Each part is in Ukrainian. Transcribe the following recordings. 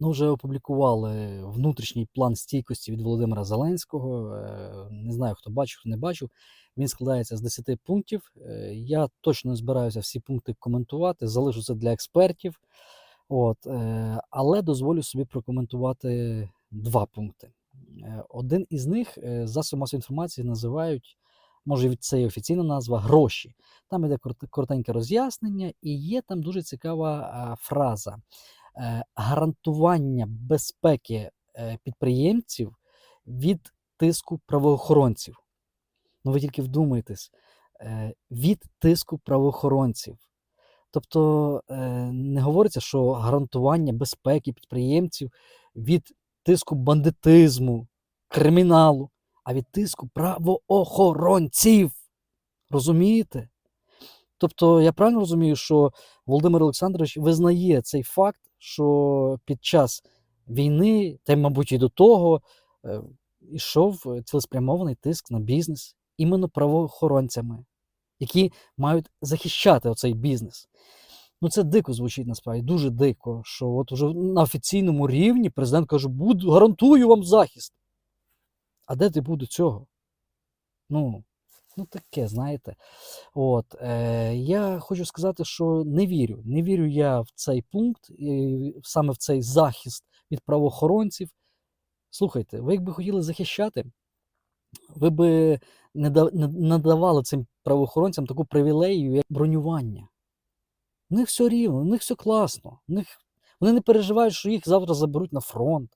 Ну, вже опублікували внутрішній план стійкості від Володимира Зеленського. Е, Не знаю, хто бачив, хто не бачив. Він складається з 10 пунктів. Е, Я точно не збираюся всі пункти коментувати, залишу це для експертів. От, е, але дозволю собі прокоментувати два пункти. Один із них засоби масової інформації називають, може, це і офіційна назва гроші. Там іде корот- коротеньке роз'яснення, і є там дуже цікава фраза гарантування безпеки е, підприємців від тиску правоохоронців. Ну, ви тільки вдумайтесь, е, від тиску правоохоронців. Тобто е, не говориться, що гарантування безпеки підприємців від тиску бандитизму, криміналу, а від тиску правоохоронців. Розумієте? Тобто, я правильно розумію, що Володимир Олександрович визнає цей факт, що під час війни, та й, мабуть, і до того, е, йшов цілеспрямований тиск на бізнес іменно правоохоронцями, які мають захищати оцей бізнес. Ну, це дико звучить насправді, дуже дико, що от уже на офіційному рівні президент каже, буду, гарантую вам захист. А де ти буде цього? Ну, ну таке, знаєте. От, е, я хочу сказати, що не вірю. Не вірю я в цей пункт, і саме в цей захист від правоохоронців. Слухайте, ви якби хотіли захищати, ви би не, да, надавали цим правоохоронцям таку привілею, як бронювання. У них все рівно, у них все класно. У них, вони не переживають, що їх завтра заберуть на фронт,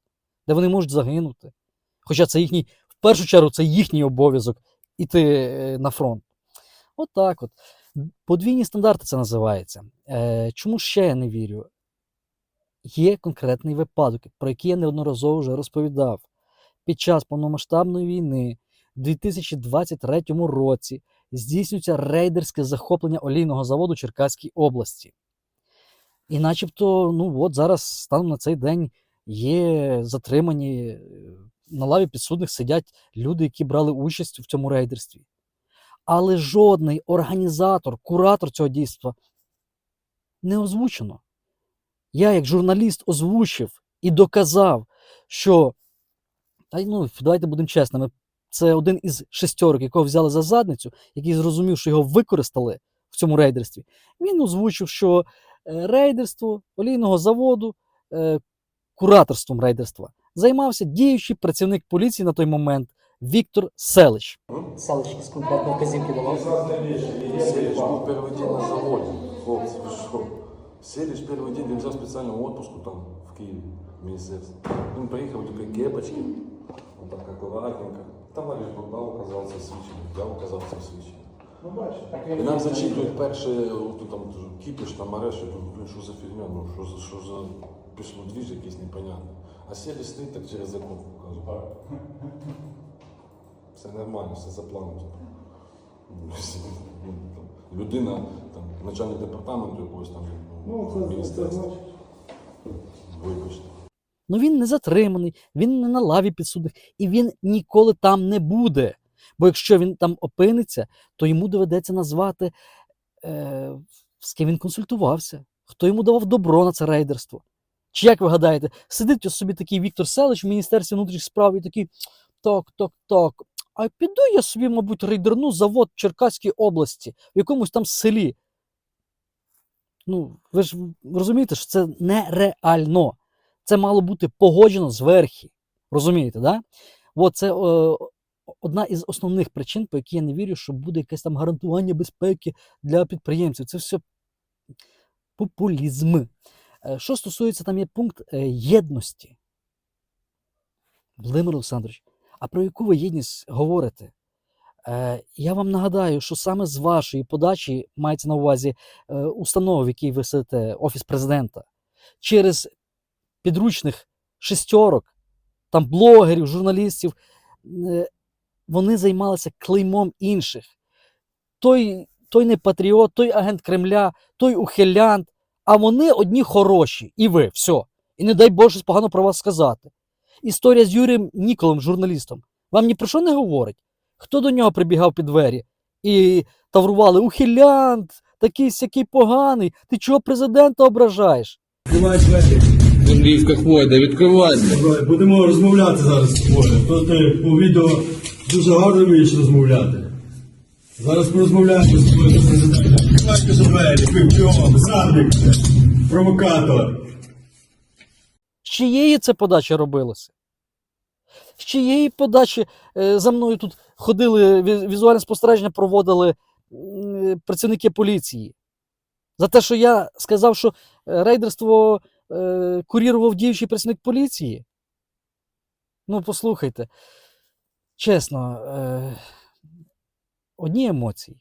де вони можуть загинути. Хоча це їхній, в першу чергу, це їхній обов'язок іти е, на фронт. От так от. Подвійні стандарти це називається. Е, чому ще я не вірю? Є конкретний випадок, про який я неодноразово вже розповідав. Під час повномасштабної війни в 2023 році здійснюється рейдерське захоплення олійного заводу Черкаській області. І начебто, ну от зараз станом на цей день є затримані на лаві підсудних сидять люди, які брали участь в цьому рейдерстві. Але жодний організатор, куратор цього дійства не озвучено. Я, як журналіст, озвучив і доказав, що та ну, давайте будемо чесними, це один із шестерок, якого взяли за задницю, який зрозумів, що його використали в цьому рейдерстві. Він озвучив, що е, рейдерство олійного заводу, е, кураторством рейдерства займався діючий працівник поліції на той момент Віктор Селич. Селич з конкретно вказівки давав. Селиш был первый день на заводе. Хлопцы, вы что? Селиш первый день, він взяв специального отпуску там, в Киеве, в министерстве. Он поехал в такой кепочке, вот так аккуратненько. Товарищ Богдан оказался свеченым, я оказался свеченым. Ну бачиш, так І нам зачитують перше, от там кіпіш, там мереш, я думаю, блін, що за фігня, ну що за, що за пішло двіж якийсь непонятний. А Селиш стоїть так через закон показує. Все нормально, все за планом. Ну, Людина, там, начальник департаменту якогось там Ну, міністерства. Вибачте. Ну він не затриманий, він не на лаві підсудних, і він ніколи там не буде. Бо якщо він там опиниться, то йому доведеться назвати, е, з ким він консультувався, хто йому давав добро на це рейдерство. Чи як ви гадаєте, сидить собі такий Віктор Селич в Міністерстві внутрішніх справ і такий так, так, так. А піду я собі, мабуть, рейдерну завод в Черкаській області, в якомусь там селі. Ну, ви ж розумієте, що це нереально. Це мало бути погоджено зверхи. Розумієте, да? От це е, одна із основних причин, по якій я не вірю, що буде якесь там гарантування безпеки для підприємців. Це все популізм. Е, Що стосується, там є пункт е, єдності. Володимир Олександрович, а про яку ви єдність говорите? Е, я вам нагадаю, що саме з вашої подачі мається на увазі установа, в якій ви сидите, Офіс президента, через підручних шестерок, там блогерів, журналістів, вони займалися клеймом інших. Той, той не патріот, той агент Кремля, той ухилянт, а вони одні хороші. І ви, все. І не дай Боже щось погано про вас сказати. Історія з Юрієм Ніколом, журналістом, вам ні про що не говорить? Хто до нього прибігав під двері і таврували ухилянт, такий сякий поганий, ти чого президента ображаєш? Андріївська хвойда, відкривайте. Будемо розмовляти зараз. Може, то ти по відео дуже гарно вмієш розмовляти. Зараз порозмовляємо з двері, півчом, зрадник, провокатор. З чиєї це подачі робилося? З чиєї подачі е, за мною тут ходили, візуальне спостереження проводили працівники поліції. За те, що я сказав, що е, рейдерство е, курірував діючий працівник поліції. Ну, послухайте, чесно, е, одні емоції.